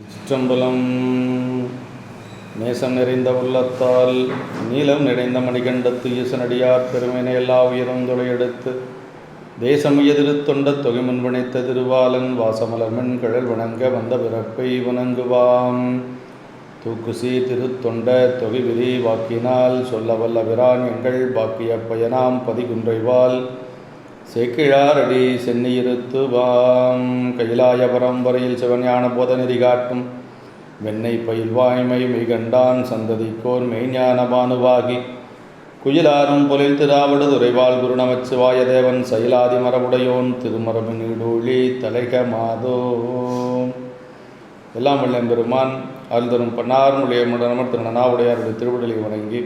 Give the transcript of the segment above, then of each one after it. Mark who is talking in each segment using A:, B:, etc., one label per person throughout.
A: சிற்றம்பலம். நேசம் நிறைந்த உள்ளத்தால் நீலம் நிறைந்த மணிகண்டத்து ஈசனடியார் பெருமையினை எல்லா உயரும் தொலையெடுத்து தேசம் எதிரு தொண்ட தொகை முன்வணைத்த திருவாலன் வாசமலர்மன் கழல் வணங்க வந்த பிறப்பை வணங்குவாம். தூக்குசி திருத்தொண்ட தொகை விரி வாக்கினால் சொல்ல வல்ல பிரான் எங்கள் பாக்கிய பயனாம் பதிகுன்றைவாள் சேக்கிழாரடி சென்னியிருத்துவாம் கைலாய பரம்பரையில் சிவஞான போதநெறி காட்டும். வெண்ணை பயில்வாய்மை மெய்கண்டான் சந்ததிக்கோர் மெய்ஞான பானுவாகி. குயிலாரும் பொலில் திராவிட துறைவாள் குருநமச்சிவாய தேவன் சைலாதி மரபுடையோன் திருமரபு தலைக மாதோ. எல்லாம் வல்லம் பெருமான் அருள்தரும் பன்னார் முடையமுடனமர் திருநனாவுடையாருடைய திருவிடலை வணங்கி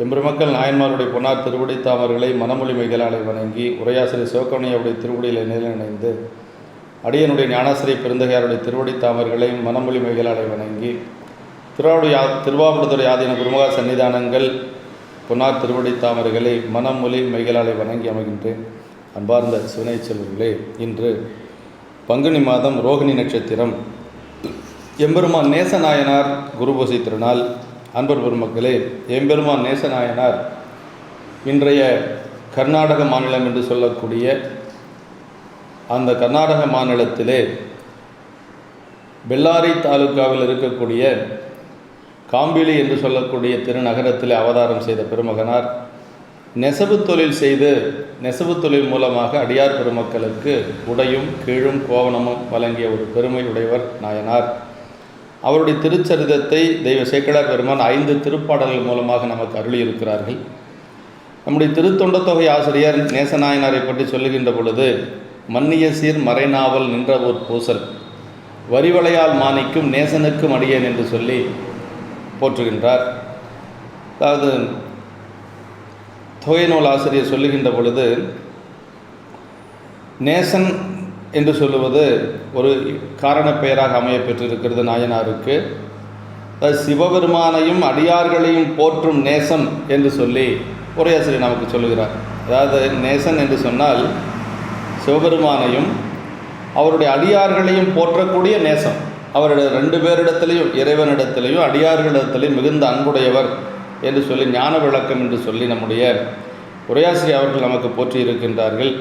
A: எம்பெருமக்கள் நாயன்மாருடைய பொன்னார் திருவடி தாமர்களை மனமொழி மைகளாலை வணங்கி உரையாசிரியர் சிவக்கவனியாருடைய திருவடியில் நிலைநினைந்து அடியனுடைய ஞானாசிரிய பெருந்தகையாருடைய திருவடி தாமர்களை மனமொழி மைகளாலை வணங்கி திருவாவுடைய திருவாவூர்துறை ஆதீன குருமகா சன்னிதானங்கள் பொன்னார் திருவடி தாமர்களை மனமொழி மைகளாலை வணங்கி அமைகின்றேன். அன்பார்ந்த சிவனை செல்வர்களே இன்று பங்குனி மாதம் ரோகிணி நட்சத்திரம். எம்பெருமான் நேசநாயனார் குருபூசை திருநாள் அன்பர் பெருமக்களே எம்பெருமான் நேசநாயனார் இன்றைய கர்நாடக மாநிலம் என்று சொல்லக்கூடிய அந்த கர்நாடக மாநிலத்திலே பெல்லாரி தாலுக்காவில் இருக்கக்கூடிய காம்பிலி என்று சொல்லக்கூடிய திருநகரத்தில் அவதாரம் செய்த பெருமகனார் நெசவு தொழில் செய்து நெசவு தொழில் மூலமாக அடியார் பெருமக்களுக்கு உடையும் கீழும் கோவணமும் வழங்கிய ஒரு பெருமை உடையவர் நாயனார். அவருடைய திருச்சரிதத்தை தெய்வ சேக்கடார் பெருமான் ஐந்து திருப்பாடல்கள் மூலமாக நமக்கு அருளியிருக்கிறார்கள். நம்முடைய திருத்தொண்ட தொகை ஆசிரியர் நேசநாயனாரை பற்றி சொல்லுகின்ற பொழுது மன்னிய சீர் மறைநாவல் நின்ற ஒரு பூசல். வரிவளையால் மாணிக்கும் நேசனுக்கும் அடியேன் என்று சொல்லி போற்றுகின்றார். அதாவது தொகை நூல் ஆசிரியர் சொல்லுகின்ற பொழுது நேசன் என்று சொல்லுவது ஒரு காரண பெயராக அமைய பெற்றிருக்கிறது நாயனாருக்கு. சிவபெருமானையும் அடியார்களையும் போற்றும் நேசம் என்று சொல்லி உரையாசிரியர் நமக்கு சொல்லுகிறார். அதாவது நேசன் என்று சொன்னால் சிவபெருமானையும் அவருடைய அடியார்களையும் போற்றக்கூடிய நேசம் அவருடைய ரெண்டு பேரிடத்திலையும் இறைவனிடத்திலையும் அடியார்களிடத்திலையும் மிகுந்த அன்புடையவர் என்று சொல்லி ஞான விளக்கம் என்று சொல்லி நம்முடைய உரையாசிரியர் அவர்கள் நமக்கு போற்றி இருக்கின்றார்கள்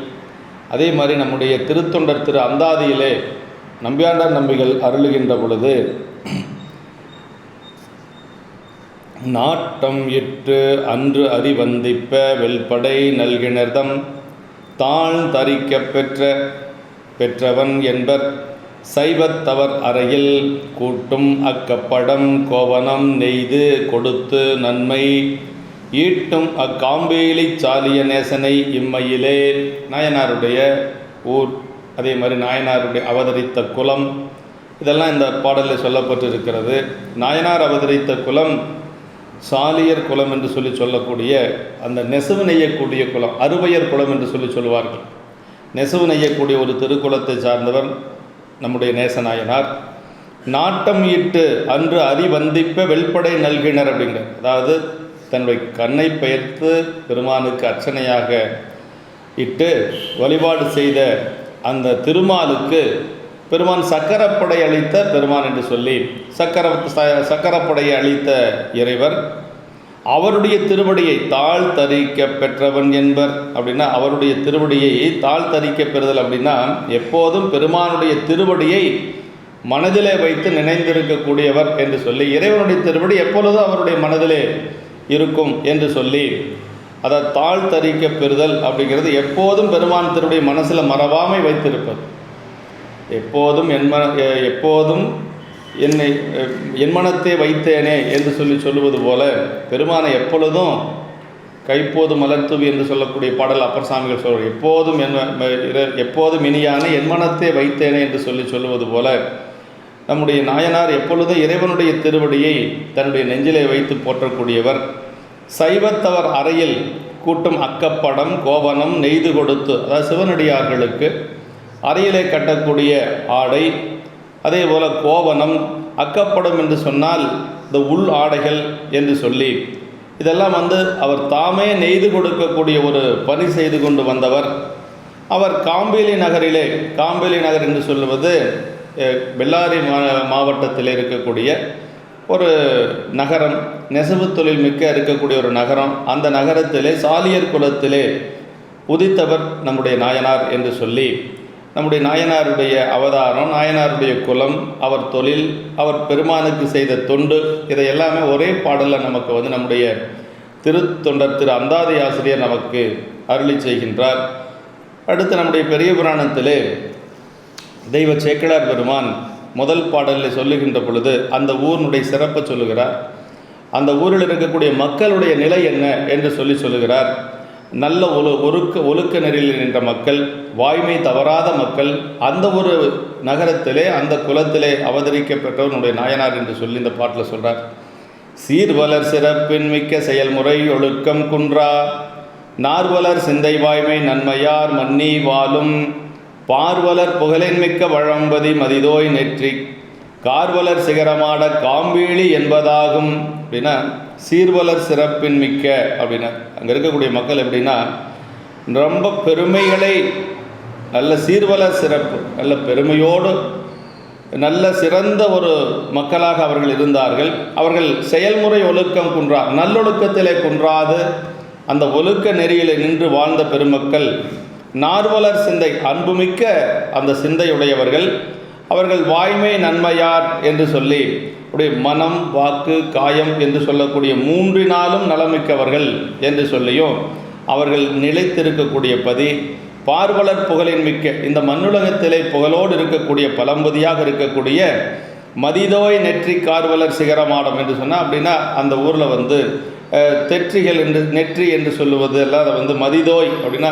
A: அதே மாதிரி நம்முடைய திருத்தொண்டர் திரு அந்தாதியிலே நம்பியாண்டார் நம்பிகள் அருளுகின்ற பொழுது நாட்டம் இட்டு அன்று அறிவந்திப்ப வெல்படை நல்கிணர்தம் தாழ் தரிக்க பெற்ற பெற்றவன் என்பர் சைவத்தவர் அறையில் கூட்டும் அக்கப்படம் கோவனம் நெய்து கொடுத்து நன்மை ஈட்டும் அக்காம்பேலி சாலிய நேசனை இம்மையிலே. நாயனாருடைய ஊர் அதே மாதிரி நாயனாருடைய அவதரித்த குலம். இதெல்லாம் இந்த பாடலில் சொல்லப்பட்டிருக்கிறது. நாயனார் அவதரித்த குலம் சாலியர் குலம் என்று சொல்லி சொல்லக்கூடிய அந்த நெசவு நெய்யக்கூடிய குலம் அறுவையர் குலம் என்று சொல்லி சொல்லுவார்கள். நெசவு நெய்யக்கூடிய ஒரு திருக்குலத்தை சார்ந்தவர் நம்முடைய நேசநாயனார் நாட்டம் ஈட்டு அன்று அறிவந்திப்ப வெள்படை நல்கினர் அப்படிங்கிற அதாவது தன்னுடைய கண்ணை பெயர்த்து பெருமானுக்கு அர்ச்சனையாக இட்டு வழிபாடு செய்த அந்த திருமாலுக்கு பெருமான் சக்கரப்படை அளித்த பெருமான் என்று சொல்லி சக்கர சக்கரப்படையை அளித்த இறைவர் அவருடைய திருவடியை தாழ் தரிக்க பெற்றவன் என்பர். அப்படின்னா அவருடைய திருவடியை தாழ் தரிக்க பெறுதல் அப்படின்னா எப்போதும் பெருமானுடைய திருவடியை மனதிலே வைத்து நினைந்திருக்கக்கூடியவர் என்று சொல்லி இறைவனுடைய திருவடி எப்பொழுதும் அவருடைய மனதிலே இருக்கும் என்று சொல்லி அதை தாழ் பெறுதல் அப்படிங்கிறது எப்போதும் பெருமான் திருடைய மனசில் மறவாமை வைத்திருப்பது. எப்போதும் என்மன எப்போதும் என்னை என் மனத்தை வைத்தேனே என்று சொல்லி சொல்லுவது போல பெருமானை எப்பொழுதும் கைப்போது மலர்த்துவி என்று சொல்லக்கூடிய பாடல் அப்பர் சாமிகள் சொல்வார். எப்போதும் என் எப்போதும் இனியான என் மனத்தை வைத்தேனே என்று சொல்லி சொல்லுவது போல நம்முடைய நாயனார் எப்பொழுதும் இறைவனுடைய திருவடியை தன்னுடைய நெஞ்சிலே வைத்து போற்றக்கூடியவர். சைவத்தவர் அறையில் கூட்டும் அக்கப்படம் கோவனம் நெய்து கொடுத்து அதாவது சிவனடியார்களுக்கு அறையிலே கட்டக்கூடிய ஆடை அதே போல் கோவனம் அக்கப்படம் என்று சொன்னால் இந்த உள் ஆடைகள் என்று சொல்லி இதெல்லாம் வந்து அவர் தாமே நெய்து கொடுக்கக்கூடிய ஒரு பணி செய்து கொண்டு வந்தவர். அவர் காம்பேலி நகரிலே காம்பேலி நகர் என்று சொல்லுவது பெல்லாரி மா மாவட்டத்தில் இருக்கக்கூடிய ஒரு நகரம் நெசவு தொழில் மிக்க இருக்கக்கூடிய ஒரு நகரம் அந்த நகரத்திலே சாலியர் குலத்திலே உதித்தவர் நம்முடைய நாயனார் என்று சொல்லி நம்முடைய நாயனாருடைய அவதாரம் நாயனாருடைய குலம் அவர் தொழில் அவர் பெருமானுக்கு செய்த தொண்டு இதை எல்லாமே ஒரே பாடலில் நமக்கு வந்து நம்முடைய திருத்தொண்டர் திரு அந்தாதி ஆசிரியர் நமக்கு அருளி செய்கின்றார். அடுத்து நம்முடைய பெரிய புராணத்திலே தெய்வ சேக்கிழார் பெருமான் முதல் பாடலில் சொல்லுகின்ற பொழுது அந்த ஊரினுடைய சிறப்பை சொல்லுகிறார். அந்த ஊரில் இருக்கக்கூடிய மக்களுடைய நிலை என்ன என்று சொல்லி சொல்லுகிறார். நல்ல ஒழு ஒழுக்க ஒழுக்க நெறியில் நின்ற மக்கள் வாய்மை தவறாத மக்கள் அந்த ஒரு நகரத்திலே அந்த குலத்திலே அவதரிக்கப்பட்டவனுடைய நாயனார் என்று சொல்லி இந்த பாட்டில் சொல்கிறார் சீர்வலர் சிறப்பின் மிக்க செயல்முறை ஒழுக்கம் குன்றா. நார்வலர் சிந்தை வாய்மை நன்மையார் மன்னி வாழும். பார்வலர் புகழின்மிக்க வழம்பதி மதிதோய் நெற்றி கார்வலர் சிகரமாட காம்பீழி என்பதாகும் அப்படின்னா சீர்வலர் சிறப்பின் மிக்க அப்படின்னா. அங்கே இருக்கக்கூடிய மக்கள் எப்படின்னா ரொம்ப பெருமைகளை நல்ல சீர்வலர் சிறப்பு நல்ல பெருமையோடு நல்ல சிறந்த ஒரு மக்களாக அவர்கள் இருந்தார்கள். அவர்கள் செயல்முறை ஒழுக்கம் குன்றா நல்லொழுக்கத்திலே குன்றாது அந்த ஒழுக்க நெறியிலே நின்று வாழ்ந்த பெருமக்கள் நார்வலர் சிந்தை அன்புமிக்க அந்த சிந்தையுடையவர்கள் அவர்கள் வாய்மை நன்மையார் என்று சொல்லி உடைய மனம் வாக்கு காயம் என்று சொல்லக்கூடிய மூன்றினாலும் நலமிக்கவர்கள் என்று சொல்லியும் அவர்கள் நிலைத்திருக்கக்கூடிய பதி பார்வலர் புகழின் மிக்க இந்த மண்ணுலகத்திலே புகழோடு இருக்கக்கூடிய பழம்பதியாக இருக்கக்கூடிய மதிதோய் நெற்றி கார்வலர் சிகரமாடம் என்று சொன்னால் அப்படின்னா அந்த ஊரில் வந்து தெற்றிகள் என்று நெற்றி என்று சொல்லுவது எல்லாம் அதை வந்து மதிதோய் அப்படின்னா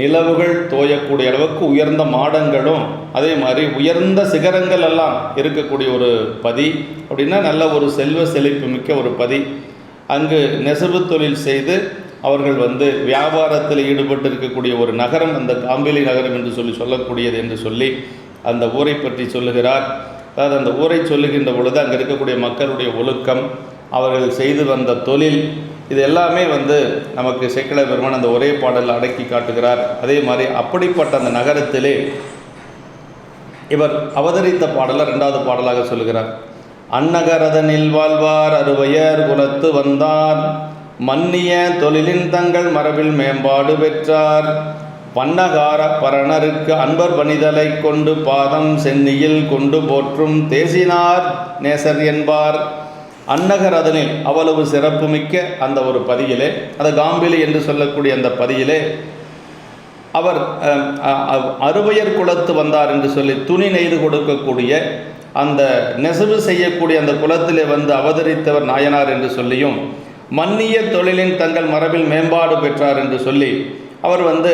A: நிலவுகள் தோயக்கூடிய அளவுக்கு உயர்ந்த மாடங்களும் அதே மாதிரி உயர்ந்த சிகரங்கள் எல்லாம் இருக்கக்கூடிய ஒரு பதி. அப்படின்னா நல்ல ஒரு செல்வ செழிப்பு மிக்க ஒரு பதி. அங்கு நெசவு தொழில் செய்து அவர்கள் வந்து வியாபாரத்தில் ஈடுபட்டு இருக்கக்கூடிய ஒரு நகரம் அந்த காம்பிலி நகரம் என்று சொல்லி சொல்லக்கூடியது என்று சொல்லி அந்த ஊரை பற்றி சொல்லுகிறார். அதாவது அந்த ஊரை சொல்லுகின்ற பொழுது அங்கே இருக்கக்கூடிய மக்களுடைய ஒழுக்கம் அவர்கள் செய்து வந்த தொழில் இது எல்லாமே வந்து நமக்கு சேக்கிழ பெருமான் அந்த ஒரே பாடலில் அடக்கி காட்டுகிறார். அதே மாதிரி அப்படிப்பட்ட அந்த நகரத்திலே இவர் அவதரித்த பாடலை ரெண்டாவது பாடலாக சொல்கிறார் அன்னகரதனில் வாழ்வார் அறுவையர் குலத்து வந்தார். மன்னிய தொழிலின் தங்கள் மரபில் மேம்பாடு பெற்றார். பன்னகார பரணருக்கு அன்பர் பணிதலை கொண்டு பாதம் சென்னியில் கொண்டு போற்றும் தேசினார் நேசர் என்பார். அன்னகர் அதனில் அவ்வளவு சிறப்புமிக்க அந்த ஒரு பதியிலே அந்த காம்பிலி என்று சொல்லக்கூடிய அந்த பதியிலே அவர் அறுவையர் குலத்து வந்தார் என்று சொல்லி துணி நெய்து கொடுக்கக்கூடிய அந்த நெசவு செய்யக்கூடிய அந்த குலத்திலே வந்து அவதரித்தவர் நாயனார் என்று சொல்லியும் மன்னிய தொழிலின் தங்கள் மரபில் மேம்பாடு பெற்றார் என்று சொல்லி அவர் வந்து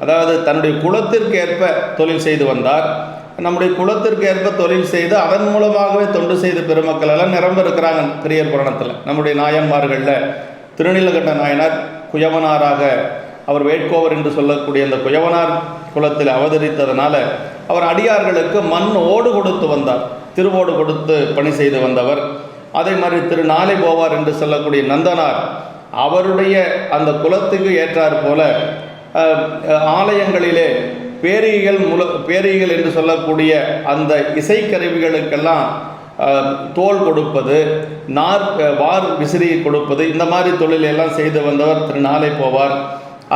A: அதாவது தன்னுடைய குலத்திற்கேற்ப தொழில் செய்து வந்தார். நம்முடைய குலத்திற்கேற்ப தொழில் செய்து அதன் மூலமாகவே தொண்டு செய்த பெருமக்கள் எல்லாம் நிரம்ப இருக்கிறாங்க பெரியர் புராணத்தில். நம்முடைய நாயன்மார்களில் திருநீலகண்ட நாயனார் குயவனாராக அவர் வேட்கோவர் என்று சொல்லக்கூடிய அந்த குயவனார் குலத்தில் அவதரித்ததனால அவர் அடியார்களுக்கு மண் ஓடு கொடுத்து வந்தார். திருவோடு கொடுத்து பணி செய்து வந்தவர். அதே மாதிரி திரு நாளை போவார் என்று சொல்லக்கூடிய நந்தனார் அவருடைய அந்த குலத்துக்கு ஏற்றார் போல ஆலயங்களிலே பேரிகள் முல பேரிகள் என்று சொல்லக்கூடிய அந்த இசைக்கருவிகளுக்கெல்லாம் தோல் கொடுப்பது நார் வார் விசிறி கொடுப்பது இந்த மாதிரி தொழிலெல்லாம் செய்து வந்தவர் திரு நாளை போவார்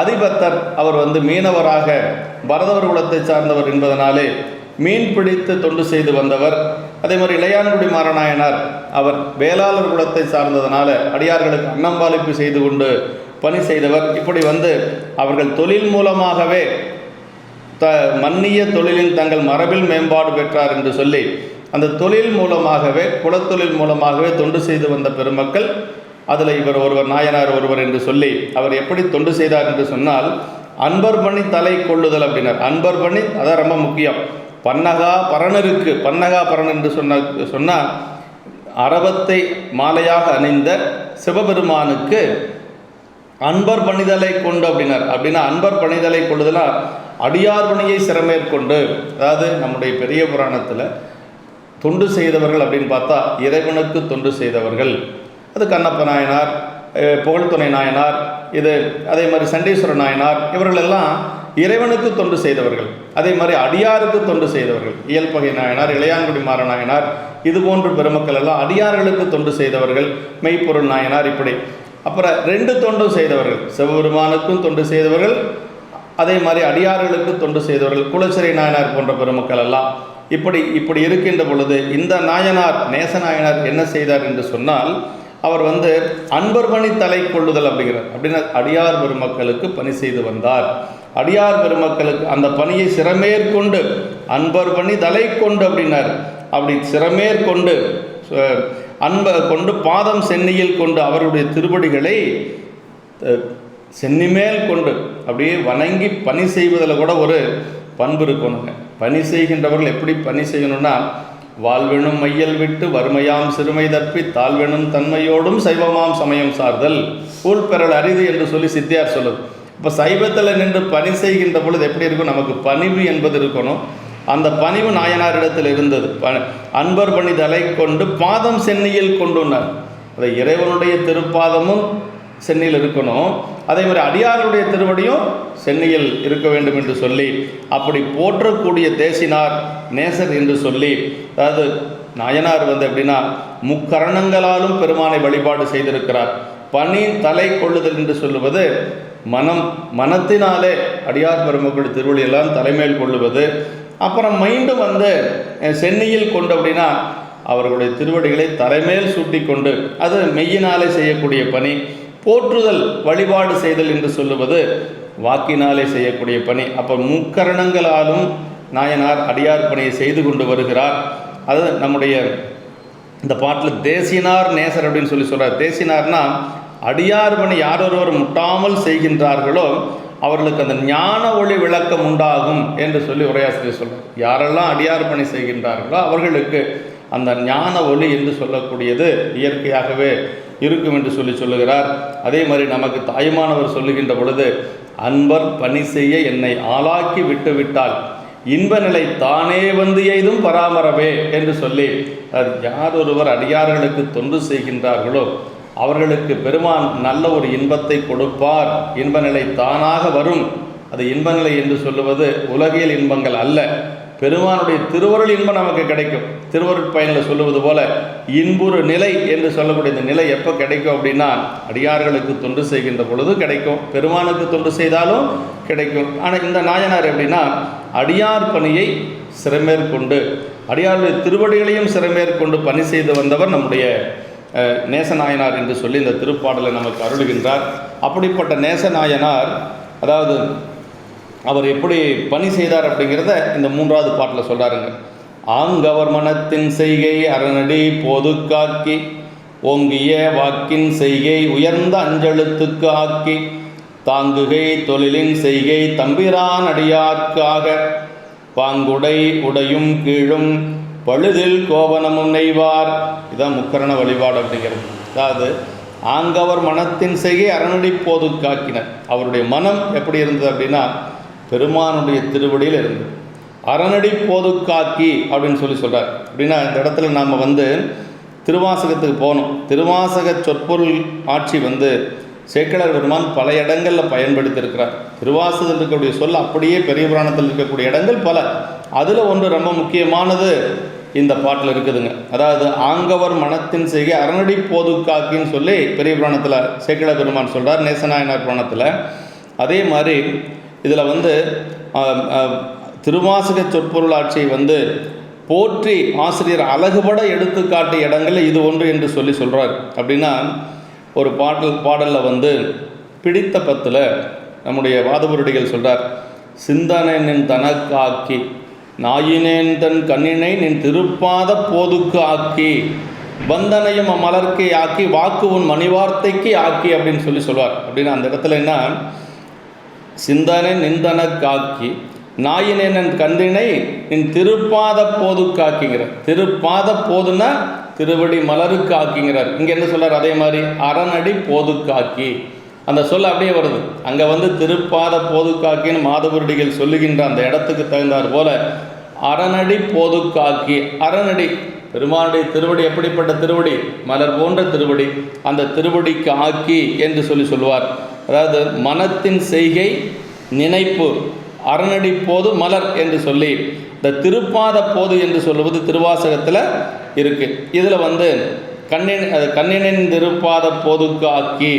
A: அதிபத்தர் அவர் வந்து மீனவராக பரதவர் குலத்தை சார்ந்தவர் என்பதனாலே மீன் பிடித்து தொண்டு செய்து வந்தவர். அதே மாதிரி இளையான்குடி மாரநாயனார் அவர் வேளாளர் குலத்தை சார்ந்ததனால அடியார்களுக்கு அன்னம்பாலிப்பு செய்து கொண்டு பணி செய்தவர். இப்படி வந்து அவர்கள் தொழில் மூலமாகவே த மன்னிய தொழிலின் தங்கள் மரபில் மேம்பாடு பெற்றார் என்று சொல்லி அந்த தொழில் மூலமாகவே குலத்தொழில் மூலமாகவே தொண்டு செய்து வந்த பெருமக்கள் அதில் இவர் ஒருவர் நாயனார் ஒருவர் என்று சொல்லி அவர் எப்படி தொண்டு செய்தார் என்று சொன்னால் அன்பர் பணி தலை கொள்ளுதல் அப்படின்னார். அன்பர் பணி அதான் ரொம்ப முக்கியம். பன்னகா பரணருக்கு பன்னகா பரண் என்று சொன்ன சொன்னால் அரவத்தை மாலையாக அணிந்த சிவபெருமானுக்கு அன்பர் பணிதலை கொண்டு அப்படின்னார். அப்படின்னா அன்பர் பணிதலை கொண்டுதலா அடியார் பணியை சிறமேற்கொண்டு அதாவது நம்முடைய பெரிய புராணத்தில் தொண்டு செய்தவர்கள் அப்படின்னு பார்த்தா இறைவனுக்கு தொண்டு செய்தவர்கள். அது கண்ணப்ப நாயனார் புகழ்துணை நாயனார் இது அதே மாதிரி சண்டீஸ்வர நாயனார் இவர்களெல்லாம் இறைவனுக்கு தொண்டு செய்தவர்கள். அதே மாதிரி அடியாருக்கு தொண்டு செய்தவர்கள். இயல்பகை நாயனார் இளையான்குடி மாற நாயனார் இது போன்ற பெருமக்கள் எல்லாம் அடியார்களுக்கு தொண்டு செய்தவர்கள். மெய்ப்பொருள் நாயனார் இப்படி. அப்புறம் ரெண்டு தொண்டும் செய்தவர்கள் சிவபெருமானுக்கும் தொண்டு செய்தவர்கள் அதே மாதிரி அடியார்களுக்கு தொண்டு செய்தவர்கள் குலச்சிறை நாயனார் போன்ற பெருமக்கள் எல்லாம். இப்படி இப்படி இருக்கின்ற பொழுது இந்த நாயனார் நேச நாயனார் என்ன செய்தார் என்று சொன்னால் அவர் வந்து அன்பர் பணி தலை கொள்ளுதல் அப்படிங்கிறார். அப்படின்னா அடியார் பெருமக்களுக்கு பணி செய்து வந்தார். அடியார் பெருமக்களுக்கு அந்த பணியை சிறமேற்கொண்டு அன்பர் பணி தலை கொண்டு அப்படின்னார். அப்படி சிறமேற்கொண்டு அன்ப கொண்டு பாதம் சென்னியில் கொண்டு அவருடைய திருவடிகளை சென்னிமேல் கொண்டு அப்படியே வணங்கி பணி செய்வதில் கூட ஒரு பண்பு இருக்கணுங்க. பணி செய்கின்றவர்கள் எப்படி பணி செய்யணும்னா வாழ்வெனும் மையல் விட்டு வறுமையாம் சிறுமை தப்பி தாழ்வெனும் தன்மையோடும் சைவமாம் சமயம் சார்தல். ஊழ் அரிது என்று சொல்லி சித்தியார் சொல்லுது. இப்போ சைவத்தில் நின்று பணி செய்கின்ற பொழுது எப்படி இருக்கும்? நமக்கு பணிவு என்பது இருக்கணும். அந்த பணிவு நாயனாரிடத்தில் இருந்தது. அன்பர் பணி தலை கொண்டு பாதம் சென்னியில் கொண்டுனார் அதை இறைவனுடைய திருப்பாதமும் சென்னையில் இருக்கணும். அதே மாதிரி அடியாருடைய திருவடியும் சென்னையில் இருக்க வேண்டும் என்று சொல்லி அப்படி போற்றக்கூடிய தேசினார் நேசர் என்று சொல்லி அதாவது நாயனார் வந்து எப்படின்னா முக்கரணங்களாலும் பெருமானை வழிபாடு செய்திருக்கிறார். பனி தலை கொள்ளுதல் என்று சொல்லுவது மனம் மனத்தினாலே அடியார் பெருமக்கள் திருவள்ளியெல்லாம் தலைமையில் கொள்ளுவது அப்புறம் மீண்டும் வந்து சென்னையில் கொண்டு அப்படின்னா அவர்களுடைய திருவடிகளை தலைமேல் சூட்டி கொண்டு அது மெய்யினாலே செய்யக்கூடிய பணி போற்றுதல் வழிபாடு செய்தல் என்று சொல்லுவது வாக்கினாலே செய்யக்கூடிய பணி. அப்போ முக்கரணங்களாலும் நாயனார் அடியார் பணியை செய்து கொண்டு வருகிறார். அது நம்முடைய இந்த பாட்டில் தேசினார் நேசர் அப்படின்னு சொல்லி சொல்கிறார் தேசினார்னா அடியார் பணி யார் ஒருவர் முட்டாமல் செய்கின்றார்களோ அவர்களுக்கு அந்த ஞான ஒளி விளக்கம் உண்டாகும் என்று சொல்லி உரையாசிரியர் சொல்கிறார் யாரெல்லாம் அடியார் பணி செய்கின்றார்களோ அவர்களுக்கு அந்த ஞான ஒளி என்று சொல்லக்கூடியது இயற்கையாகவே இருக்கும் என்று சொல்லி சொல்லுகிறார். அதே மாதிரி நமக்கு தாயுமானவர் சொல்லுகின்ற பொழுது அன்பர் பணி செய்ய என்னை ஆளாக்கி விட்டுவிட்டால் இன்ப நிலை தானே வந்து எய்தும் பராமரவே என்று சொல்லி அது யார் ஒருவர் அடியார்களுக்கு தொண்டு செய்கின்றார்களோ அவர்களுக்கு பெருமான் நல்ல ஒரு இன்பத்தை கொடுப்பார். இன்ப நிலை தானாக வரும். அது இன்ப நிலை என்று சொல்லுவது உலகியல் இன்பங்கள் அல்ல. பெருமானுடைய திருவருள் இன்பம் நமக்கு கிடைக்கும். திருவருட் பயனில் சொல்லுவது போல இன்புறு நிலை என்று சொல்லக்கூடிய இந்த நிலை எப்போ கிடைக்கும் அப்படின்னா அடியார்களுக்கு தொண்டு செய்கின்ற பொழுது கிடைக்கும். பெருமானுக்கு தொண்டு செய்தாலும் கிடைக்கும். ஆனால் இந்த நாயனார் எப்படின்னா அடியார் பணியை சிறமேற்கொண்டு அடியாருடைய திருவடிகளையும் சிறமேற்கொண்டு பணி செய்து வந்தவர் நம்முடைய நேசநாயனார் என்று சொல்லி இந்த திருப்பாடலை நமக்கு அருளுகின்றார். அப்படிப்பட்ட நேசநாயனார் அதாவது அவர் எப்படி பணி செய்தார் அப்படிங்கிறத இந்த மூன்றாவது பாட்டில் சொல்கிறாருங்க ஆங்கவர் மனத்தின் செய்கை அரணடி போது காக்கி ஓங்கிய வாக்கின் செய்கை உயர்ந்த அஞ்செழுத்துக்கு ஆக்கி தாங்குகை தொழிலின் செய்கை தம்பிரான் அடியார்க்காக பாங்குடை உடையும் கீழும் பழுதில் கோபனமும் நெய்வார் இதான் முக்கரண வழிபாடு அப்படிங்கிறது. அதாவது ஆங்கவர் மனத்தின் செய்கை அரணடி போது காக்கினர் அவருடைய மனம் எப்படி இருந்தது அப்படின்னா பெருமானுடைய திருவடியில் இருந்தது. அரணடி போது காக்கி அப்படின்னு சொல்லி சொல்கிறார் அப்படின்னா இந்த இடத்துல நாம் வந்து திருவாசகத்துக்கு போகணும். திருவாசக சொற்பொருள் ஆட்சி வந்து சேக்கலர் பெருமான் பல இடங்களில் பயன்படுத்தியிருக்கிறார். திருவாசகத்தில் இருக்கக்கூடிய சொல் அப்படியே பெரிய புராணத்தில் இருக்கக்கூடிய இடங்கள் பல. அதில் ஒன்று ரொம்ப முக்கியமானது இந்த பாட்டில் இருக்குதுங்க. அதாவது ஆங்கவர் மனத்தின் செய்கை அரணடி போது காக்கின்னு சொல்லி பெரிய புராணத்தில் சேக்கிழார் பெருமான் சொல்கிறார் நேசநாயனார் புராணத்தில். அதே மாதிரி இதில் வந்து திருவாசக சொற்பொருள் ஆட்சியை வந்து போற்றி ஆசிரியர் அழகுபட எடுத்துக்காட்டிய இடங்களில் இது ஒன்று என்று சொல்லி சொல்கிறார் அப்படின்னா ஒரு பாடல் பாடலில் வந்து பிடித்த பத்தில் நம்முடைய வாதபுரடிகள் சொல்கிறார் சிந்தனையின் தனக்காக்கி நாயினேன் தன் கண்ணினை நின் திருப்பாத போதுக்கு ஆக்கி வந்தனையும் மலர்க்கை ஆக்கி வாக்கு உன் மணிவார்த்தைக்கு ஆக்கி அப்படின்னு சொல்லி சொல்வார். அப்படின்னு அந்த இடத்துல என்ன? சிந்தனை நிந்தன காக்கி நாயினேன் கந்தினை நின் திருப்பாத போது காக்கிங்கிறார் திருப்பாத போதுன்னா திருவடி மலருக்கு ஆக்கிங்கிறார். இங்கே என்ன சொல்கிறார் அதே மாதிரி அரணடி போது காக்கி அந்த சொல் அப்படியே வருது. அங்கே வந்து திருப்பாத போதுக்காக்கின்னு மாதவருடிகள் சொல்லுகின்ற அந்த இடத்துக்கு தகுந்தார் போல அரணடி போதுக்காக்கி அரணடி பெருமானுடைய திருவடி எப்படிப்பட்ட திருவடி? மலர் போன்ற திருவடி. அந்த திருவடிக்கு ஆக்கி என்று சொல்லி சொல்லுவார் அதாவது மனத்தின் செய்கை நினைப்பு அரணடி போது மலர் என்று சொல்லி இந்த திருப்பாத போது என்று சொல்லுவது திருவாசகத்தில் இருக்கு. இதில் வந்து கண்ணின் அது கண்ணினின் திருப்பாத போதுக்கு ஆக்கி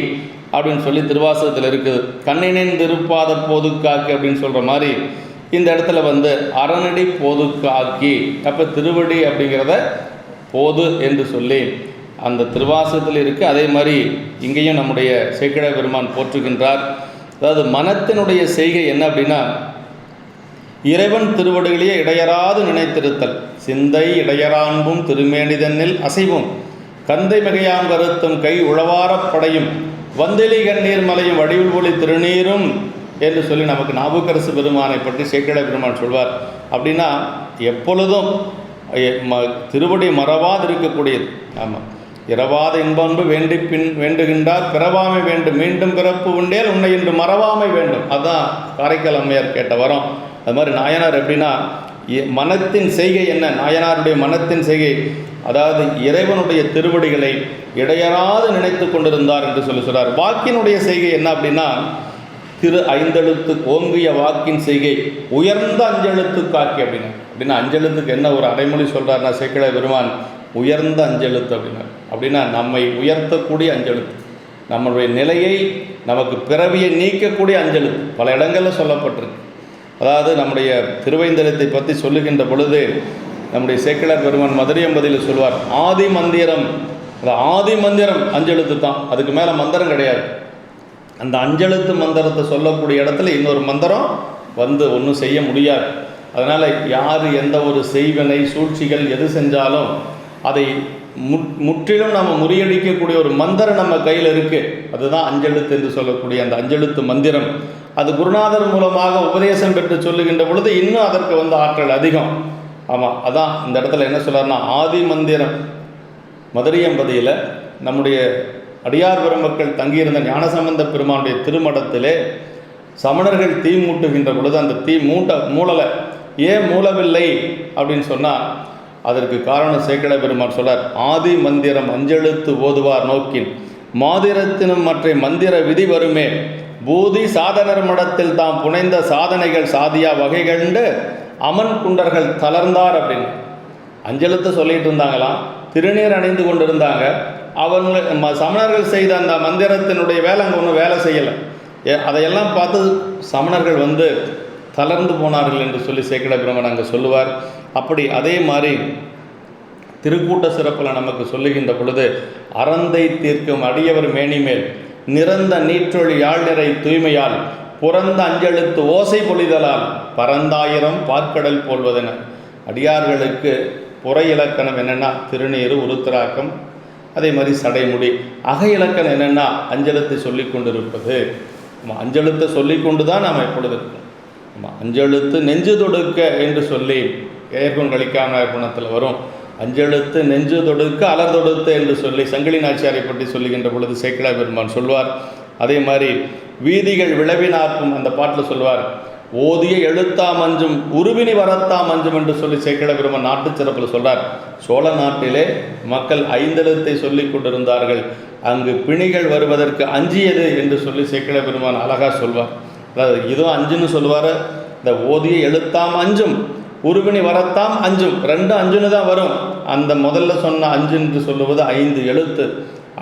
A: அப்படின்னு சொல்லி திருவாசகத்தில் இருக்குது கண்ணினின் திருப்பாத போது காக்கி அப்படின்னு சொல்கிற மாதிரி இந்த இடத்துல வந்து அரணடி போது காக்கி அப்போ திருவடி அப்படிங்கிறத போது என்று சொல்லி அந்த திருவாசகத்தில் இருக்குது அதே மாதிரி இங்கேயும் நம்முடைய சேக்கிழ பெருமான் போற்றுகின்றார். அதாவது மனத்தினுடைய செய்கை என்ன அப்படின்னா இறைவன் திருவடிகளையே இடையராது நினைத்திருத்தல். சிந்தை இடையரான்பும் திருமேனிதனில் அசைவும். கந்தை மிகையாம் கருத்தும் கை உழவாரப் படையும். வந்தலி கண்ணீர் மலையும் வடிவில் ஒளி திருநீரும் என்று சொல்லி நமக்கு நாபுக்கரசு பெருமானை பற்றி சேக்கட பெருமான் சொல்வார். அப்படின்னா எப்பொழுதும் திருவடி மறவாது இருக்கக்கூடியது ஆமாம் இரவாத இன்பன்பு வேண்டி பின் வேண்டுகின்றார் பிறவாமை வேண்டும் மீண்டும் பிறப்பு உண்டேல் உன்னை இன்று மறவாமை வேண்டும். அதுதான் காரைக்கால் அம்மையார் கேட்ட வரம். அது மாதிரி நாயனார் எப்படின்னா மனத்தின் செய்கை என்ன? நாயனாருடைய மனத்தின் செய்கை. அதாவது இறைவனுடைய திருவடிகளை இடையறாது நினைத்து கொண்டிருந்தார் என்று சொல்லி சொல்கிறார் வாக்கினுடைய செய்கை என்ன அப்படின்னா திரு ஐந்தெழுத்து ஓங்கிய வாக்கின் செய்கை உயர்ந்த அஞ்செழுத்து காக்கி அப்படின்னு. அப்படின்னா அஞ்செழுத்துக்கு என்ன ஒரு அடைமொழி சொல்கிறார்னா சேக்கிழ பெருமான் உயர்ந்த அஞ்செழுத்து அப்படின்னா அப்படின்னா நம்மை உயர்த்தக்கூடிய அஞ்செழுத்து. நம்மளுடைய நிலையை நமக்கு பிறவியை நீக்கக்கூடிய அஞ்செழுத்து. பல இடங்களில் சொல்லப்பட்டிருக்கு. அதாவது நம்முடைய திருவைந்தலத்தை பற்றி சொல்லுகின்ற பொழுது நம்முடைய சேக்கிழார் பெருமான் மதுரையம்பதியில் சொல்வார் ஆதி மந்திரம். அந்த ஆதி மந்திரம் அஞ்செழுத்து தான். அதுக்கு மேலே மந்திரம் கிடையாது. அந்த அஞ்செழுத்து மந்திரத்தை சொல்லக்கூடிய இடத்துல இன்னொரு மந்திரம் வந்து ஒன்றும் செய்ய முடியாது. அதனால் யார் எந்த ஒரு செய்வனை சூழ்ச்சிகள் எது செஞ்சாலும் அதை மு முற்றிலும் நம்ம முறியடிக்கக்கூடிய ஒரு மந்திரம் நம்ம கையில் இருக்குது அதுதான் அஞ்செழுத்து என்று சொல்லக்கூடிய அந்த அஞ்செழுத்து மந்திரம். அது குருநாதர் மூலமாக உபதேசம் பெற்று சொல்லுகின்ற பொழுது இன்னும் அதற்கு வந்து ஆற்றல் அதிகம். ஆமாம் அதான் இந்த இடத்துல என்ன சொல்கிறார்னா ஆதி மந்திரம். மதுரையம்பதியில் நம்முடைய அடியார் பெருமக்கள் தங்கியிருந்த ஞானசம்பந்த பெருமானுடைய திருமடத்திலே சமணர்கள் தீ மூட்டுகின்ற பொழுது அந்த தீ மூட்ட மூளலை ஏன் மூலவில்லை அப்படின்னு சொன்னால் அதற்கு காரணம் சேக்கட பெருமான் சொல்லார் ஆதி மந்திரம் அஞ்செழுத்து ஓதுவார் நோக்கின் மாதிரத்தினும் மற்ற மந்திர விதி வருமே பூதி சாதனர் மடத்தில் தாம் புனைந்த சாதனைகள் சாதியா வகைகண்டு அமன் குண்டர்கள் தளர்ந்தார் அப்படின்னு. அஞ்சலத்தை சொல்லிட்டு இருந்தாங்களாம். திருநீர் அணிந்து கொண்டிருந்தாங்க. அவங்க ம- சமணர்கள் செய்த அந்த மந்திரத்தினுடைய வேலை அங்கே ஒன்றும் வேலை செய்யலை. அதையெல்லாம் பார்த்து சமணர்கள் வந்து தளர்ந்து போனார்கள் என்று சொல்லி சேக்கட பிரம்மன் அங்கே சொல்லுவார். அப்படி அதே மாதிரி திருக்கூட்ட சிறப்பில் நமக்கு சொல்லுகின்ற பொழுது அறந்தை தீர்க்கும் அடியவர் மேனிமேல் நிறந்த நீற்றொழி யாழ்நிறை தூய்மையால் புறந்த அஞ்செழுத்து ஓசை பொழிதலால் பரந்தாயிரம் பார்க்கடல் போல்வதென. அடியார்களுக்கு புற இலக்கணம் என்னென்னா திருநீறு உருத்திராக்கம் அதே மாதிரி சடைமுடி. அக இலக்கணம் என்னென்னா அஞ்செழுத்தை சொல்லி கொண்டிருப்பது. நம்ம அஞ்செழுத்தை சொல்லி கொண்டு தான் நாம் எப்பொழுது இருக்கோம். நம்ம அஞ்செழுத்து நெஞ்சு தொடுக்க என்று சொல்லி ஏற்கும் கழிக்காம குணத்தில் வரும். அஞ்செழுத்து நெஞ்சு தொடுக்க அலர் தொடுத்து என்று சொல்லி சங்கிலி நாச்சியாரை பற்றி சொல்லுகின்ற பொழுது சேக்கிழா பெருமான் சொல்வார். அதே மாதிரி வீதிகள் விளவினாக்கும் அந்த பாட்டில் சொல்வார் ஓதிய எழுத்தாம் அஞ்சும் உருவினி வரத்தாம் மஞ்சும் என்று சொல்லி சேக்கிழ பெருமான் நாட்டு சிறப்பில் சொல்றார். சோழ நாட்டிலே மக்கள் ஐந்தெழுத்தை சொல்லிக் கொண்டிருந்தார்கள். அங்கு பிணிகள் வருவதற்கு அஞ்சியது என்று சொல்லி சேக்கிழ பெருமான் அழகா சொல்வார். அதாவது இதுவும் அஞ்சுன்னு சொல்லுவார் இந்த ஓதிய எழுத்தாம் அஞ்சும் உருகுணி வரத்தாம் அஞ்சும். ரெண்டு அஞ்சுன்னு தான் வரும். அந்த முதல்ல சொன்ன அஞ்சு என்று சொல்லுவது ஐந்து எழுத்து.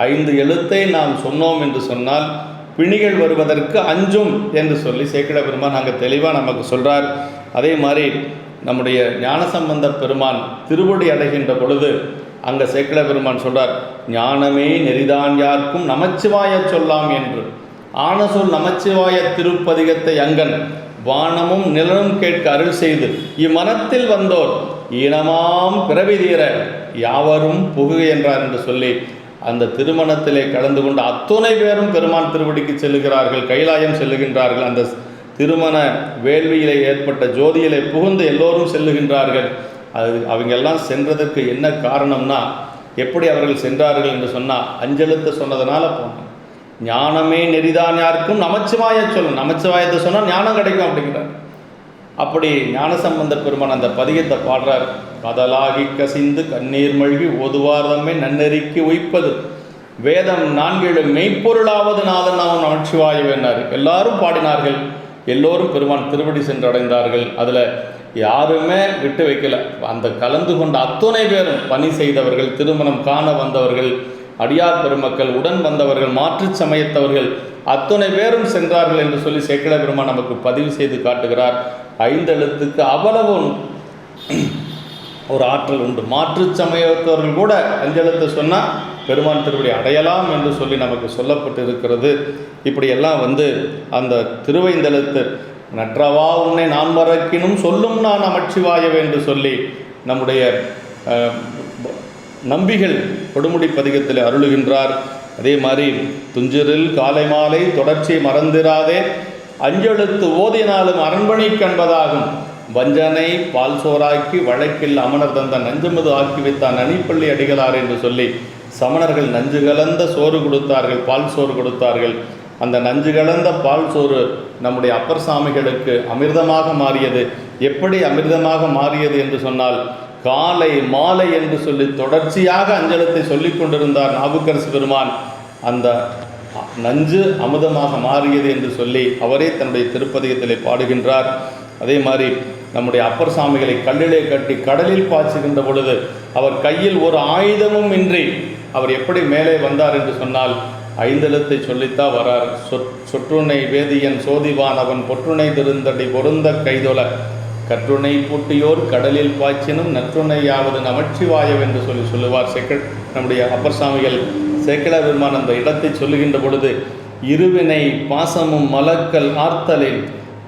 A: ஐந்து எழுத்தை நாம் சொன்னோம் என்று சொன்னால் பிணிகள் வருவதற்கு அஞ்சும் என்று சொல்லி சேக்கிட பெருமான் அங்கே தெளிவாக நமக்கு சொல்கிறார் அதே மாதிரி நம்முடைய ஞானசம்பந்த பெருமான் திருவடி அடைகின்ற பொழுது அங்கே சேக்கிட பெருமான் சொல்கிறார் ஞானமே நெறிதான் யாருக்கும் நமச்சிவாய சொல்லாம் என்று. ஆன சொல் நமச்சிவாய திருப்பதிகத்தை அங்கன். வானமும் நிலனும் கேட்க அருள் செய்து இம்மனத்தில் வந்தோர் இனமாம் பிறவி தீர யாவரும் புகுக என்றார் என்று சொல்லி அந்த திருமணத்திலே கலந்து கொண்ட அத்துணை பேரும் பெருமான் திருவடிக்கு செல்லுகிறார்கள் கைலாயம் செல்லுகின்றார்கள். அந்த திருமண வேள்வியிலே ஏற்பட்ட ஜோதியிலே புகுந்து எல்லோரும் செல்லுகின்றார்கள். அது அவங்க எல்லாம் சென்றதற்கு என்ன காரணம்னா எப்படி அவர்கள் சென்றார்கள் என்று சொன்னால் அஞ்செழுத்த சொன்னதுனால போனாங்க ஞானமே நெறிதான் யாருக்கும் நமச்சிவாய சொல்லும். நமச்சிவாயத்தை சொன்னால் ஞானம் கிடைக்கும் அப்படிங்கிறார். அப்படி ஞானசம்பந்த பெருமான் அந்த பதிகத்தை பாடுறார். கதலாகி கசிந்து கண்ணீர் மழ்கி ஓதுவார் தம்மை நன்னெறிக்கு உய்ப்பது. வேதம் நான்கேழு மெய்ப்பொருளாவது நாதன் அவன் நமச்சிவாயுவென்னார் எல்லாரும் பாடினார்கள். எல்லோரும் பெருமான் திருவடி சென்றடைந்தார்கள். அதில் யாருமே விட்டு வைக்கல. அந்த கலந்து கொண்ட அத்துணை பேரும் பணி செய்தவர்கள் திருமணம் காண வந்தவர்கள் அடியார் பெருமக்கள் உடன் வந்தவர்கள் மாற்று சமயத்தவர்கள் அத்துணை பேரும் சென்றார்கள் என்று சொல்லி சேக்கல பெருமான் நமக்கு பதிவு செய்து காட்டுகிறார். ஐந்தெழுத்துக்கு அவ்வளவு ஒரு ஆற்றல் உண்டு. மாற்றுச் சமயத்தவர்கள் கூட அஞ்செழுத்து சொன்னால் பெருமான் திருப்படி அடையலாம் என்று சொல்லி நமக்கு சொல்லப்பட்டு இருக்கிறது இப்படியெல்லாம் வந்து அந்த திருவைந்தெழுத்து நற்றவா உன்னை நான் மறக்கினும் சொல்லும் நான் நமச்சிவாயவே என்று சொல்லி நம்முடைய நம்பிகள் கொடுமுடி பதிகத்தில் அருளுகின்றார். அதே மாதிரி துஞ்சிரில் காலை மாலை தொடர்ச்சி மறந்திராதே. அஞ்செழுத்து ஓதினாலும் அரண்மனை கண்பதாகும். வஞ்சனை பால் சோறாக்கி வழக்கில் அமனர் தந்த நஞ்சமது ஆக்கி வைத்தான் அணிப்பள்ளி அடிகளார் என்று சொல்லி சமணர்கள் நஞ்சு கலந்த சோறு கொடுத்தார்கள் பால் சோறு கொடுத்தார்கள். அந்த நஞ்சு கலந்த பால் சோறு நம்முடைய அப்பர் சாமிகளுக்கு அமிர்தமாக மாறியது. எப்படி அமிர்தமாக மாறியது என்று சொன்னால் காலை மாலை என்று சொல்லி தொடர்ச்சியாக அஞ்சலத்தை சொல்லிக் கொண்டிருந்தார் நாவுக்கரசு பெருமான். அந்த நஞ்சு அமுதமாக மாறியது என்று சொல்லி அவரே தன்னுடைய திருப்பதிகத்திலே பாடுகின்றார். அதே மாதிரி நம்முடைய அப்பர் சாமிகளை கல்லிலே கட்டி கடலில் பாய்ச்சுகின்ற பொழுது அவர் கையில் ஒரு ஆயுதமும் இன்றி அவர் எப்படி மேலே வந்தார் என்று சொன்னால் ஐந்தெழுத்தை சொல்லித்தான் வரார். சொற் சொற்றுணை வேதியன் சோதிவான் அவன் பொற்றுணை திருந்தடி பொருந்த கைதொல கற்றுணை பூட்டியோர் கடலில் பாய்ச்சினும் நற்றுணையாவது நமச்சிவாயவென்று சொல்லி சொல்லுவார் செக்க நம்முடைய அப்பர் சாமிகள் சேக்கட பெருமான் அந்த இடத்தை சொல்லுகின்ற பொழுது இருவினை பாசமும் மலக்கல் ஆர்த்தலில்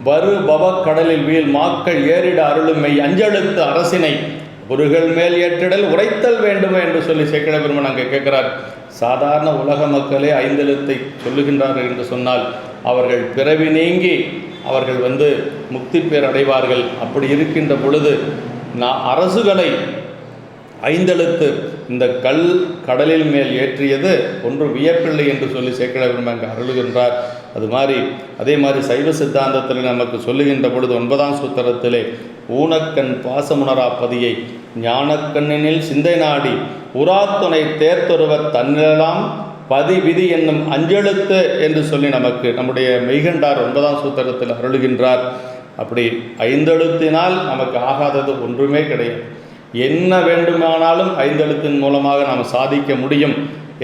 A: வரு பவக்கடலில் வீழ் மாக்கள் ஏறிட அருளுமை அஞ்செழுத்து அரசினை குருகள் மேல் ஏற்றிடல் உரைத்தல் வேண்டுமே என்று சொல்லி சேக்கட பெருமான் அங்கே கேட்கிறார். சாதாரண உலக மக்களே ஐந்தெழுத்தை சொல்லுகின்றார்கள் என்று சொன்னால் அவர்கள் பிறவி நீங்கி அவர்கள் வந்து முக்தி பேர் அடைவார்கள். அப்படி இருக்கின்ற பொழுது நான் அரசுகளை ஐந்தெழுத்து இந்த கல் கடலில் மேல் ஏற்றியது ஒன்று வியப்பில்லை என்று சொல்லி சேக்கட அங்கு அருளுகின்றார். அது மாதிரி அதே மாதிரி சைவ சித்தாந்தத்தில் நமக்கு சொல்லுகின்ற பொழுது ஒன்பதாம் சூத்திரத்திலே ஊனக்கண் பாசமுணரா பதியை ஞானக்கண்ணினில் சிந்தை நாடி உராத்துணை தேர்த்தொருவ தன்னிலாம் பதி விதி என்னும் அஞ்செழுத்து என்று சொல்லி நமக்கு நம்முடைய மெய்கண்டார் ஒன்பதாம் சூத்திரத்தில் அருளுகின்றார். அப்படி ஐந்தெழுத்தினால் நமக்கு ஆகாதது ஒன்றுமே கிடையாது. என்ன வேண்டுமானாலும் ஐந்தெழுத்தின் மூலமாக நாம் சாதிக்க முடியும்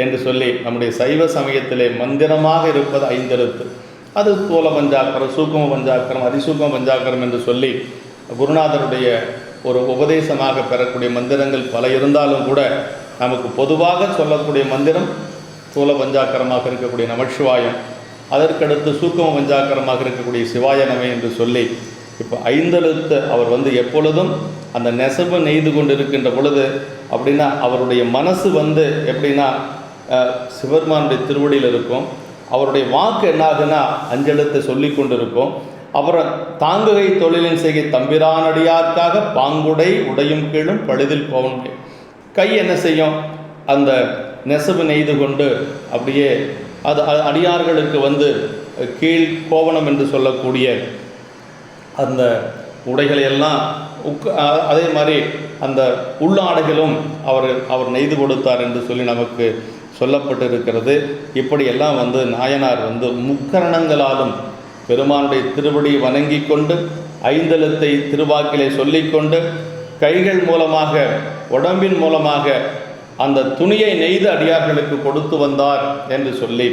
A: என்று சொல்லி நம்முடைய சைவ சமயத்திலே மந்திரமாக இருப்பது ஐந்தெழுத்து. அது தோல பஞ்சாக்கரம் சூக்கும பஞ்சாக்கரம் அதிசூக்கும பஞ்சாக்கரம் என்று சொல்லி குருநாதருடைய ஒரு உபதேசமாக பெறக்கூடிய மந்திரங்கள் பல இருந்தாலும் கூட நமக்கு பொதுவாக சொல்லக்கூடிய மந்திரம் தூல பஞ்சாக்கரமாக இருக்கக்கூடிய நமச்சிவாயம் அதற்கடுத்து சூக்கம பஞ்சாக்கரமாக இருக்கக்கூடிய சிவாய நமை என்று சொல்லி இப்போ ஐந்தெழுத்து அவர் வந்து எப்பொழுதும் அந்த நெசவு நெய்து கொண்டு இருக்கின்ற பொழுது அப்படின்னா அவருடைய மனசு வந்து எப்படின்னா சிவபெருமானுடைய திருவடியில் இருக்கும். அவருடைய வாக்கு என்ன ஆகுதுன்னா அஞ்செழுத்தை சொல்லி கொண்டு இருக்கும் அப்புறம் தாங்குகை தொழிலின் செய்கை தம்பிரானடியார்க்காக பாங்குடை உடையும் கீழும் பழுதில் போவன் கை என்ன செய்யும்? அந்த நெசவு நெய்து கொண்டு அப்படியே அது அடியார்களுக்கு வந்து கீழ் கோவணம் என்று சொல்லக்கூடிய அந்த உடைகளை எல்லாம் உக் அதே மாதிரி அந்த உள்ளாடைகளும் அவர் அவர் நெய்து கொடுத்தார் என்று சொல்லி நமக்கு சொல்லப்பட்டு இருக்கிறது இப்படியெல்லாம் வந்து நாயனார் வந்து முக்கரணங்களாலும் பெருமானுடைய திருவடி வணங்கி கொண்டு ஐந்தெழுத்தை திருவாக்கிலே சொல்லிக்கொண்டு கைகள் மூலமாக உடம்பின் மூலமாக அந்த துணியை நெய்து அடியார்களுக்கு கொடுத்து வந்தார் என்று சொல்லி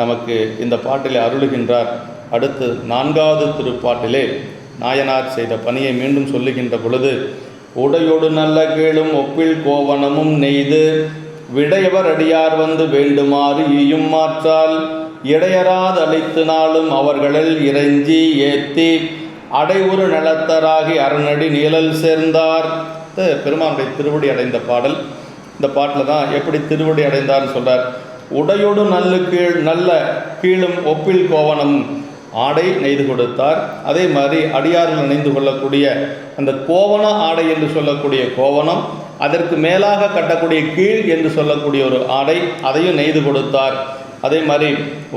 A: நமக்கு இந்த பாட்டிலே அருளுகின்றார். அடுத்து நான்காவது திருப்பாட்டிலே நாயனார் செய்த பணியை மீண்டும் சொல்லுகின்ற பொழுது உடையொடு நல்ல கேளும் ஒப்பில் கோவணமும் நெய்து விடையவர் அடியார் வந்து வேண்டுமாறு ஈயும் மாற்றால் இடையராது அழைத்து நாளும் அவர்களில் இறைஞ்சி ஏத்தி அடைவுறு நலத்தராகி அரணடி நீழல் சேர்ந்தார். பெருமானுடைய திருவடி அடைந்த பாடல். இந்த பாட்டில் தான் எப்படி திருவடி அடைந்தார்னு சொல்கிறார் உடையோடு நல்ல கீழ் நல்ல கீழும் ஒப்பில் கோவணம் ஆடை நெய்து கொடுத்தார். அதே மாதிரி அடியார்கள் அணிந்து கொள்ளக்கூடிய அந்த கோவண ஆடை என்று சொல்லக்கூடிய கோவணம் அதற்கு மேலாக கட்டக்கூடிய கீழ் என்று சொல்லக்கூடிய ஒரு ஆடை அதையும் நெய்து கொடுத்தார். அதே மாதிரி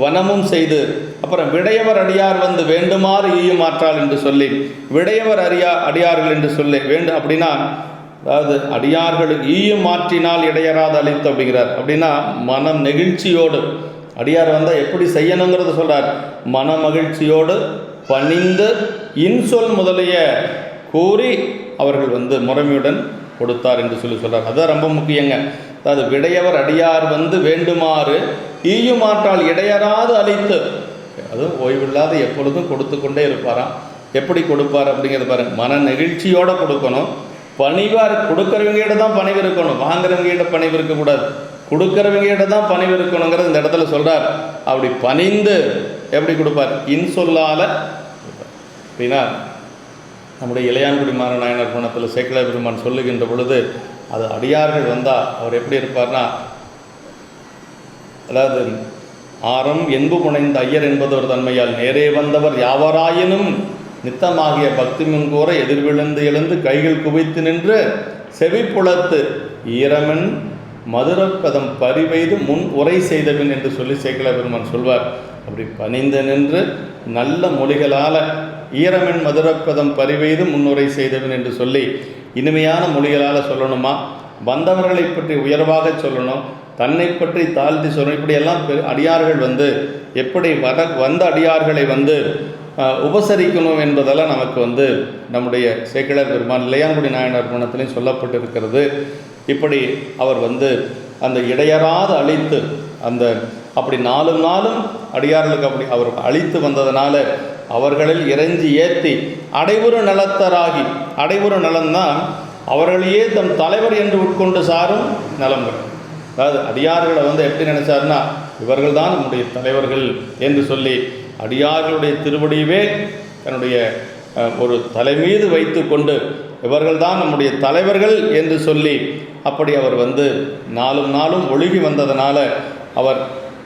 A: வனமும் செய்து அப்புறம் விடையவர் அடியார் வந்து வேண்டுமாறு ஈயும் மாற்றால் என்று சொல்லி விடையவர் அறியா அடியார்கள் என்று சொல்லி வேண்டும் அப்படின்னா அதாவது அடியார்களுக்கு ஈயும் மாற்றினால் இடையராது அளித்து அப்படிங்கிறார். அப்படின்னா மனம் நெகிழ்ச்சியோடு அடியார் வந்தால் எப்படி செய்யணுங்கிறத சொல்கிறார் மன மகிழ்ச்சியோடு பணிந்து இன்சொல் முதலிய கூறி அவர்கள் வந்து முறைமையுடன் கொடுத்தார் என்று சொல்லி சொல்கிறார் அதான் ரொம்ப முக்கியங்க. அதாவது விடையவர் அடியார் வந்து வேண்டுமாறு ஈயுமாற்றால் இடையறாது அளித்து அதுவும் ஓய்வில்லாத எப்பொழுதும் கொடுத்து கொண்டே இருப்பாராம். எப்படி கொடுப்பார் அப்படிங்கிறத பாருங்கள் மன நெகிழ்ச்சியோடு கொடுக்கணும். பணிவார் கொடுக்குறவங்ககிட்ட தான் பணிவு இருக்கணும். வாங்குறவங்ககிட்ட பணிவு இருக்கக்கூடாது. கொடுக்குறவங்ககிட்ட தான் பணிவு இருக்கணுங்கிறது இந்த இடத்துல சொல்கிறார் அப்படி பணிந்து எப்படி கொடுப்பார்? இன்சொல்லால சொல்லால் அப்படின்னா நம்முடைய இளையான்குடி மாரநாயனர் குணத்தில் சேக்கல பெருமான் சொல்லுகின்ற பொழுது அது அடியார்கள் வந்தால் அவர் எப்படி இருப்பார்னா அதாவது ஆரம் என்பு புனைந்த ஐயர் என்பது ஒரு தன்மையால் நேரே வந்தவர் யாவராயினும் நித்தமாகிய பக்தி முன்கூற எதிர்விழுந்து எழுந்து கைகள் குவித்து நின்று செவிப்புலத்து ஈரமன் மதுரப்பதம் பறிவெய்து முன் உரை செய்தவன் என்று சொல்லி சேக்கல பெருமான் சொல்வார். அப்படி பணிந்து நின்று நல்ல மொழிகளால் ஈரமன் மதுரப்பதம் பறிவெய்து முன்னுரை செய்தவன் என்று சொல்லி இனிமையான மொழிகளால் சொல்லணுமா? வந்தவர்களை பற்றி உயர்வாக சொல்லணும். தன்னை பற்றி தாழ்த்தி சொல்லணும். இப்படியெல்லாம் பெரு அடியார்கள் வந்து எப்படி வர வந்த அடியார்களை வந்து உபசரிக்கணும் என்பதெல்லாம் நமக்கு வந்து நம்முடைய சேக்கிழர் பெருமான் இளையான்குடி நாயனார் குணத்திலையும் சொல்லப்பட்டிருக்கிறது. இப்படி அவர் வந்து அந்த இடையராது அழித்து அந்த அப்படி நாளும் நாளும் அடியார்களுக்கு அப்படி அவர் அழித்து வந்ததுனால அவர்களில் இறைஞ்சி ஏற்றி அடைவுறு நலத்தராகி அடைவுறு நலம்தான் அவர்களையே தம் தலைவர் என்று உட்கொண்டு சாரும் நலங்கள். அதாவது அடியார்களை வந்து எப்படி நினைச்சாருன்னா இவர்கள் தான் நம்முடைய தலைவர்கள் என்று சொல்லி அடியார்களுடைய திருவடியவே தன்னுடைய ஒரு தலைமீது வைத்து கொண்டு இவர்கள்தான் நம்முடைய தலைவர்கள் என்று சொல்லி அப்படி அவர் வந்து நாளும் நாளும் ஒழுகி வந்ததனால அவர்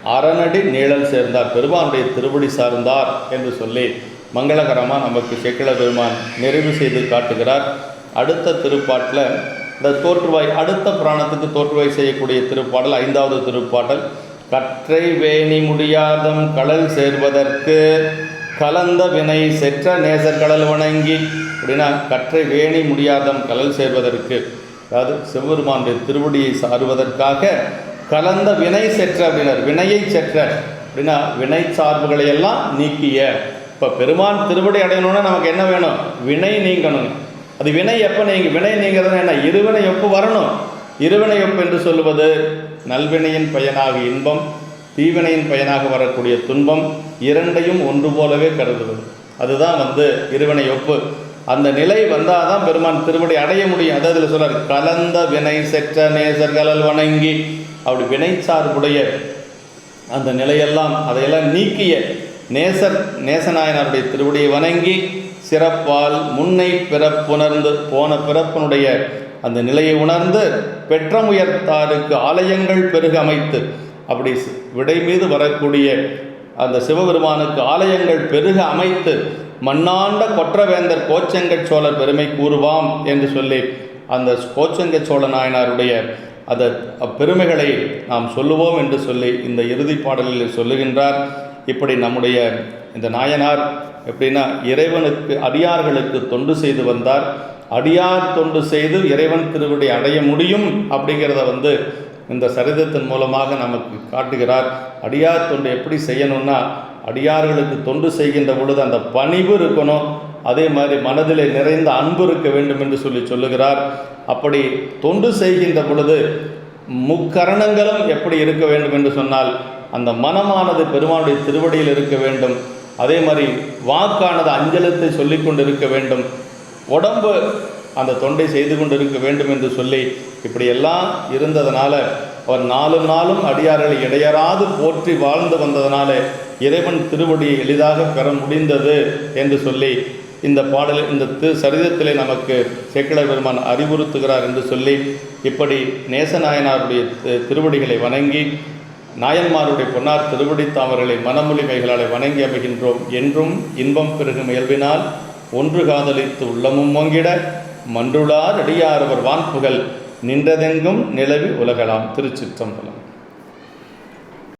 A: அரணடி நீழல் சேர்ந்தார் பெருமானுடைய திருவடி சார்ந்தார் என்று சொல்லி மங்களகரமாக நமக்கு செக்கிள பெருமான் நிறைவு செய்து காட்டுகிறார். அடுத்த திருப்பாட்டில் இந்த தோற்றுவாய் அடுத்த புராணத்துக்கு தோற்றுவாய் செய்யக்கூடிய திருப்பாடல் ஐந்தாவது திருப்பாடல் கற்றை வேணி முடியாதம் கடல் சேர்வதற்கு கலந்த வினை செற்ற நேசர் கடல் வணங்கி அப்படின்னா கற்றை வேணி முடியாதம் கடல் சேர்வதற்கு. அதாவது சிவபெருமானுடைய திருவடியை சாருவதற்காக கலந்த வினை செற்ற அப்படின்னார். வினையை செற்ற அப்படின்னா வினை சார்புகளை எல்லாம் நீக்கிய. இப்போ பெருமான் திருவடி அடையணும்னா நமக்கு என்ன வேணும்? வினை நீங்கணும் அது வினை எப்போ நீங்க வினை நீங்கிறதுனா என்ன? இருவினை எப்போ வரணும். இருவினை எப்போ என்று சொல்லுவது நல்வினையின் பயனாக இன்பம் தீவினையின் பயனாக வரக்கூடிய துன்பம் இரண்டையும் ஒன்று போலவே கருதுவது. அதுதான் வந்து இருவினை ஒப்பு. அந்த நிலை வந்தால் தான் பெருமான் திருவடி அடைய முடியும். அதாவது இதில் சொல்றார் கலந்த வினை செற்ற நேசர்களல் வணங்கி அப்படி வினை சார்புடைய அந்த நிலையெல்லாம் அதையெல்லாம் நீக்கிய நேசர் நேசநாயனாருடைய திருவடியை வணங்கி சிறப்பால் முன்னை பிறப்புணர்ந்து போன பிறப்பினுடைய அந்த நிலையை உணர்ந்து பெற்றமுயர்த்தாருக்கு ஆலயங்கள் பெருக அமைத்து அப்படி விடை மீது வரக்கூடிய அந்த சிவபெருமானுக்கு ஆலயங்கள் பெருக அமைத்து மண்ணாண்ட கொற்றவேந்தர் கோச்செங்கச் சோழர் பெருமை கூறுவாம் என்று சொல்லி அந்த கோச்செங்க சோழ நாயனாருடைய அந்த பெருமைகளை நாம் சொல்லுவோம் என்று சொல்லி இந்த இறுதிப் பாடலில் சொல்லுகின்றார். இப்படி நம்முடைய இந்த நாயனார் எப்படின்னா இறைவனுக்கு அடியார்களுக்கு தொண்டு செய்து வந்தார். அடியார் தொண்டு செய்து இறைவன் திருவடி அடைய முடியும் அப்படிங்கிறத வந்து இந்த சரிதத்தின் மூலமாக நமக்கு காட்டுகிறார். அடியார் தொண்டு எப்படி செய்யணும்னா அடியார்களுக்கு தொண்டு செய்கின்ற பொழுது அந்த பணிவு இருக்கணும். அதே மாதிரி மனதிலே நிறைந்த அன்பு இருக்க வேண்டும் என்று சொல்லி சொல்லுகிறார். அப்படி தொண்டு செய்கின்ற பொழுது முக்கரணங்களும் எப்படி இருக்க வேண்டும் என்று சொன்னால் அந்த மனமானது பெருமானுடைய திருவடியில் இருக்க வேண்டும். அதே மாதிரி வாக்கானது அஞ்சலத்தை சொல்லி கொண்டு இருக்க வேண்டும். உடம்பு அந்த தொண்டை செய்து கொண்டு இருக்க வேண்டும் என்று சொல்லி இப்படியெல்லாம் இருந்ததனால அவர் நாலு நாளும் அடியார்களை இடையறாது போற்றி வாழ்ந்து வந்ததனால இறைவன் திருவடியை எளிதாக பெற முடிந்தது என்று சொல்லி இந்த பாடல் இந்த திரு சரிதத்திலே நமக்கு சேக்கிழ பெருமான் அறிவுறுத்துகிறார் என்று சொல்லி இப்படி நேசநாயனாருடைய திருவடிகளை வணங்கி நாயன்மாருடைய பொன்னார் திருவடி தாமர்களை மனமொழிமைகளாலே வணங்கி அமைகின்றோம் என்றும் இன்பம் பெருகும் இயல்பினால் ஒன்று காதலித்து உள்ளமும் ஓங்கிட மன்றுளார் அடியாரவர் வான்புகழ் நின்றதெங்கும் நிலவி உலகலாம் திருச்சிற்றம்பலம்.